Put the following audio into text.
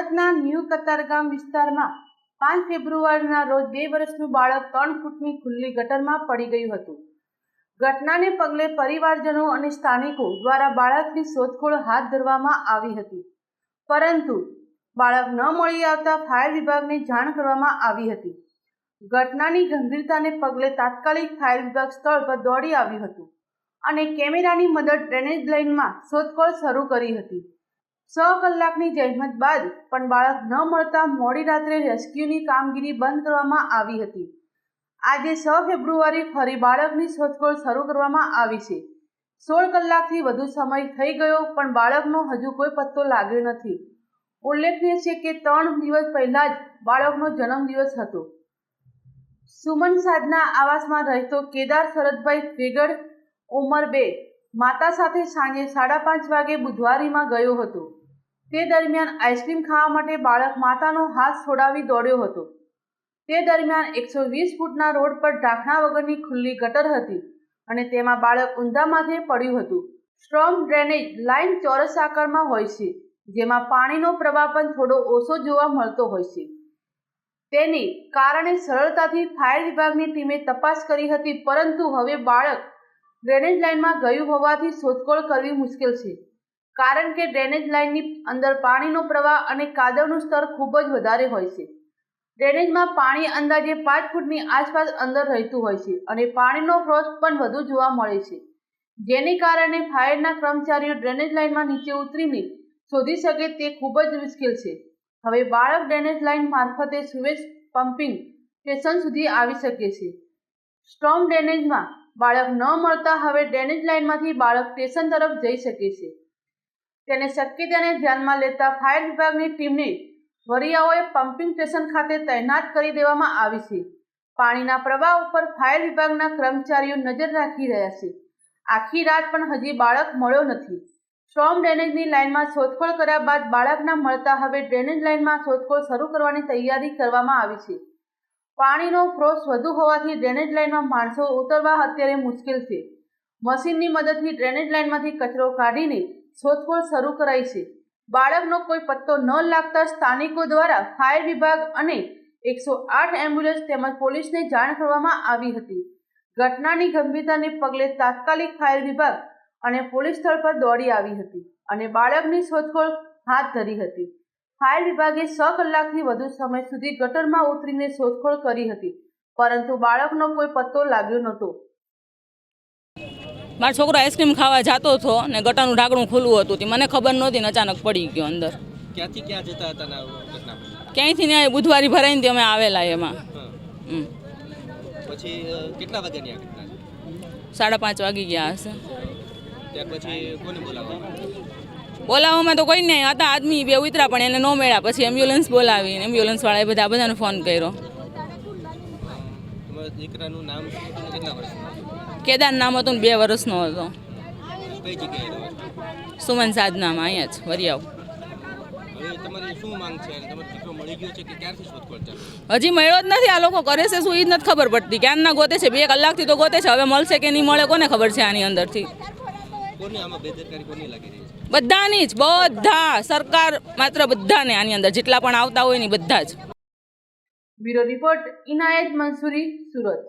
સુરતના ન્યૂ કતારગામ વિસ્તારમાં પાંચ ફેબ્રુઆરીના રોજ બે વર્ષનું બાળક ત્રણ ફૂટની ખુલ્લી ગટરમાં પડી ગયું હતું. ઘટનાને પગલે પરિવારજનો અને સ્થાનિકો દ્વારા બાળકની શોધખોળ હાથ ધરવામાં આવી હતી. પરંતુ બાળક ન મળી આવતા ફાયર વિભાગને જાણ કરવામાં આવી હતી. ઘટનાની ગંભીરતાને પગલે તાત્કાલિક ફાયર વિભાગ સ્થળ પર દોડી આવ્યું હતું અને કેમેરાની મદદ ડ્રેનેજ લાઇનમાં શોધખોળ શરૂ કરી હતી. છ કલાકની જહેમત બાદ પણ બાળક ન મળતા મોડી રાત્રે રેસ્ક્યુની કામગીરી બંધ કરવામાં આવી હતી. આજે છ ફેબ્રુઆરી ફરી બાળકની શોધખોળ શરૂ કરવામાં આવી છે. સોળ કલાકથી વધુ સમય થઈ ગયો પણ બાળકનો હજુ કોઈ પત્તો લાગ્યો નથી. ઉલ્લેખનીય છે કે ત્રણ દિવસ પહેલા જ બાળકનો જન્મદિવસ હતો. સુમન સાધના આવાસમાં રહેતો કેદાર શરદભાઈ વેગડ ઉંમર બે, માતા સાથે સાંજે સાડા પાંચ વાગે બુધવારીમાં ગયો હતો. તે દરમિયાન આઈસ્ક્રીમ ખાવા માટે બાળક માતાનો હાથ છોડાવી દોડ્યો હતો. તે દરમિયાન એકસો વીસ ફૂટના રોડ પર ઢાંકણા વગરની ખુલ્લી ગટર હતી અને તેમાં બાળક ઊંધા માથે પડ્યું હતું. સ્ટ્રોમ ડ્રેનેજ લાઇન ચોરસ આકારમાં હોય છે, જેમાં પાણીનો પ્રવાહ પણ થોડો ઓછો જોવા મળતો હોય છે. તેને કારણે સરળતાથી ફાયર વિભાગની ટીમે તપાસ કરી હતી, પરંતુ હવે બાળક ડ્રેનેજ લાઇનમાં ગયું હોવાથી શોધખોળ કરવી મુશ્કેલ છે. કારણ કે ડ્રેનેજ લાઇનની અંદર પાણીનો પ્રવાહ અને કાદવનું સ્તર ખૂબ જ વધારે હોય છે. ડ્રેનેજમાં પાણી અંદાજે પાંચ ફૂટની આસપાસ અંદર રહેતું હોય છે અને પાણીનો ફ્રોસ્ટ પણ વધુ જોવા મળે છે. જેને કારણે ફાયરના કર્મચારીઓ ડ્રેનેજ લાઇનમાં નીચે ઉતરીને શોધી શકે તે ખૂબ જ મુશ્કેલ છે. હવે બાળક ડ્રેનેજ લાઇન મારફતે સુવેજ પમ્પિંગ સ્ટેશન સુધી આવી શકે છે. સ્ટ્રોમ ડ્રેનેજમાં બાળક ન મળતા હવે ડ્રેનેજ લાઇનમાંથી બાળક સ્ટેશન તરફ જઈ શકે છે. તેને શક્યતાને ધ્યાનમાં લેતા ફાયર વિભાગની ટીમને વરિયાઓએ પમ્પિંગ સ્ટેશન ખાતે તૈનાત કરી દેવામાં આવી છે. પાણીના પ્રવાહ ઉપર ફાયર વિભાગના કર્મચારીઓ નજર રાખી રહ્યા છે. આખી રાત પણ હજી બાળક મળ્યો નથી. સ્ટ્રોમ ડ્રેનેજની લાઇનમાં શોધખોળ કર્યા બાદ બાળકના મળતા હવે ડ્રેનેજ લાઇનમાં શોધખોળ શરૂ કરવાની તૈયારી કરવામાં આવી છે. પાણીનો ફ્રોસ વધુ હોવાથી ડ્રેનેજ લાઇનમાં માણસો ઉતરવા અત્યારે મુશ્કેલ છે. મશીનની મદદથી ડ્રેનેજ લાઇનમાંથી કચરો કાઢીને શોધખોળ શરૂ કરાઈ છે. બાળકનો કોઈ પત્તો ન લાગતા સ્થાનિકો દ્વારા ફાયર વિભાગ અને એકસો આઠ એમ્બ્યુલન્સ તેમજ પોલીસને જાણ કરવામાં આવી હતી. ઘટનાની ગંભીરતાને પગલે તાત્કાલિક ફાયર વિભાગ અને પોલીસ સ્થળ પર દોડી આવી હતી અને બાળકની શોધખોળ હાથ ધરી હતી. ફાયર વિભાગે છ કલાકથી વધુ સમય સુધી ગટરમાં ઉતરીને શોધખોળ કરી હતી, પરંતુ બાળકનો કોઈ પત્તો લાગ્યો નહોતો. મારો છોકરો આઈસ્ક્રીમ ખાવા જતો હતો ને ગટાનું ઢાંકણું ખુલ્લું હતું તે મને ખબર નહોતી ને અચાનક પડી ગયો અંદર. ક્યાંથી ક્યાં જતા હતા? ક્યાંયથી ને બુધવારી ભરાઈને અમે આવેલા એમાં. પછી કેટલા વાગ્યાની આ ઘટના સાડા પાંચ વાગી ગયા હશે. ત્યાર પછી કોને બોલાવવામાં બોલાવવામાં તો કોઈ નહીં હતા આદમી બે ઉતરા પણ એને ન મળ્યા. પછી એમ્બ્યુલન્સ બોલાવી એમ્બ્યુલન્સવાળાએ બધા બધાને ફોન કર્યો. દીકરાનું નામ કેટલા વર્ષનું? કેદાર નામ હતું ને બે વર્ષનો હતો. સુમન સાધનામાં અહીંયા જ વરિયાવ. હવે તમારી શું માંગ છે? અને તમારો દીકરો મળી ગયો છે કે ક્યારથી શોધખોળ ચાલુ હજી મળ્યો જ નથી આ લોકો કરે છે શું એ જ નથી ખબર પડતી. ક્યારના ગોતે છે? બે કલાકથી તો ગોતે છે. હવે મળશે કે નહીં મળે કોને ખબર છે આની અંદરથી? કોની આમાં બેદરકારી કોની લાગી રહી છે? બધાની જ બધા. સરકાર માત્ર બધાને આની અંદર જેટલા પણ આવતા હોય ને બધા જ. Bureau report Inayat Mansuri Surat.